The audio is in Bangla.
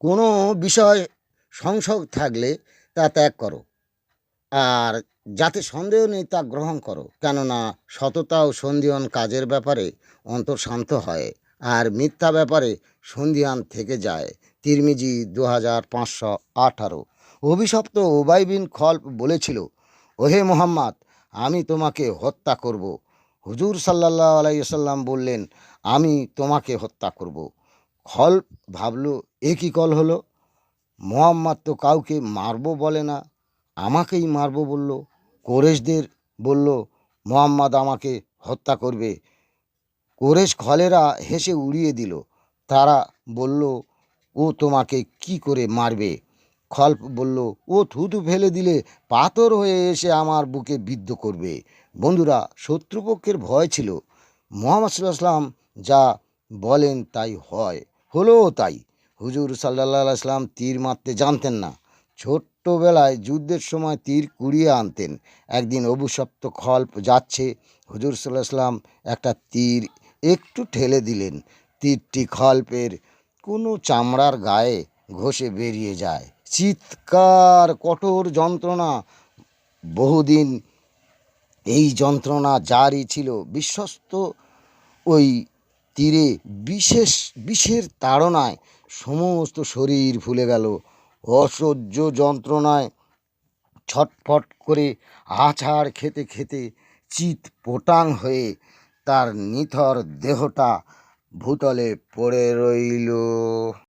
কোনো বিষয় সংশয় থাকলে তা ত্যাগ করো। আর যাতে সন্দেহ নেই তা গ্রহণ করো। কেননা সততা ও সন্ধিহান কাজের ব্যাপারে অন্তর শান্ত হয় আর মিথ্যা ব্যাপারে সন্ধিহান থেকে যায়। তিরমিজি দু হাজার পাঁচশো আঠারো। অভিশপ্ত ওবাইবিন খল্প বলেছিল, ওহে মোহাম্মদ, আমি তোমাকে হত্যা করব। হুজুর সাল্লাহ আলাইসাল্লাম বললেন, আমি তোমাকে হত্যা করব। খল্প ভাবলো, এ কী কল হলো? মোহাম্মদ তো কাউকে মারবো বলে না, আমাকেই মারবো বলল। কোরেশদের বলল, মোহাম্মদ আমাকে হত্যা করবে। কোরেশ খলেরা হেসে উড়িয়ে দিল। তারা বলল, ও তোমাকে কি করে মারবে? খল্প বলল, ও থুতু ফেলে দিলে পাথর হয়ে এসে আমার বুকে বিদ্ধ করবে। বন্ধুরা, শত্রুপক্ষের ভয় ছিল। মোহাম্মদ সাল্লাম যা বলেন তাই হয়। হলো তাই। হুজুর সাল্লাহ আসলাম তীর মারতে জানতেন না। ছোট্টবেলায় যুদ্ধের সময় তীর কুড়িয়ে আনতেন। একদিন অভিশপ্ত খল্প যাচ্ছে। হুজুর সাল্লাহ আসলাম একটা তীর একটু ঠেলে দিলেন। তীরটি খল্পের কোনো চামড়ার গায়ে ঘষে বেরিয়ে যায়। চিৎকার, কঠোর যন্ত্রণা। বহুদিন এই যন্ত্রণা জারি ছিল। বিশ্বস্ত ওই তীরে বিশেষ, বিষের তাড়নায় সমস্ত শরীর ফুলে গেল। অসহ্য যন্ত্রণায় ছটফট করে আছাড় খেতে খেতে চিত পোটাং হয়ে তার নিথর দেহটা ভূতলে পড়ে রইল।